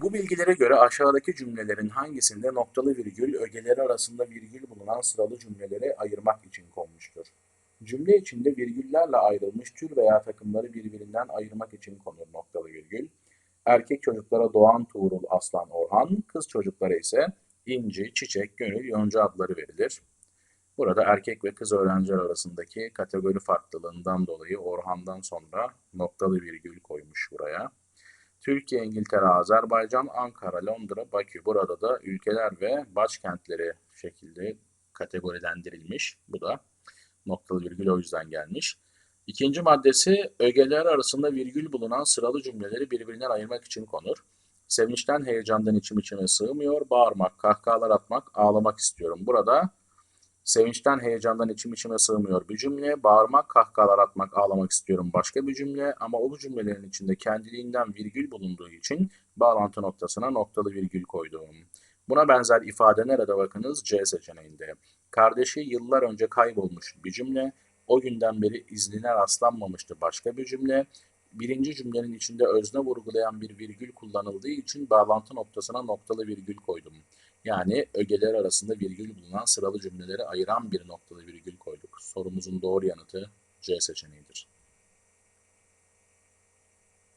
Bu bilgilere göre aşağıdaki cümlelerin hangisinde noktalı virgül ögeleri arasında virgül bulunan sıralı cümleleri ayırmak için konmuştur? Cümle içinde virgüllerle ayrılmış tür veya takımları birbirinden ayırmak için konur noktalı virgül. Erkek çocuklara Doğan, Tuğrul, Aslan, Orhan, kız çocuklara ise İnci, Çiçek, Gönül, Yonca adları verilir. Burada erkek ve kız öğrenciler arasındaki kategori farklılığından dolayı Orhan'dan sonra noktalı virgül koymuş buraya. Türkiye, İngiltere, Azerbaycan, Ankara, Londra, Bakü. Burada da ülkeler ve başkentleri şekilde kategorilendirilmiş. Bu da noktalı virgül o yüzden gelmiş. İkinci maddesi ögeler arasında virgül bulunan sıralı cümleleri birbirinden ayırmak için konur. Sevinçten, heyecandan içim içime sığmıyor. Bağırmak, kahkahalar atmak, ağlamak istiyorum. Burada sevinçten, heyecandan içim içime sığmıyor bir cümle. Bağırmak, kahkahalar atmak, ağlamak istiyorum başka bir cümle. Ama o bu cümlelerin içinde kendiliğinden virgül bulunduğu için bağlantı noktasına noktalı virgül koydum. Buna benzer ifade nerede bakınız? C seçeneğinde. Kardeşi yıllar önce kaybolmuş bir cümle. O günden beri izline rastlanmamıştı başka bir cümle. Birinci cümlenin içinde özne vurgulayan bir virgül kullanıldığı için bağlantı noktasına noktalı virgül koydum. Yani ögeler arasında virgül bulunan sıralı cümleleri ayıran bir noktalı virgül koyduk. Sorumuzun doğru yanıtı C seçeneğidir.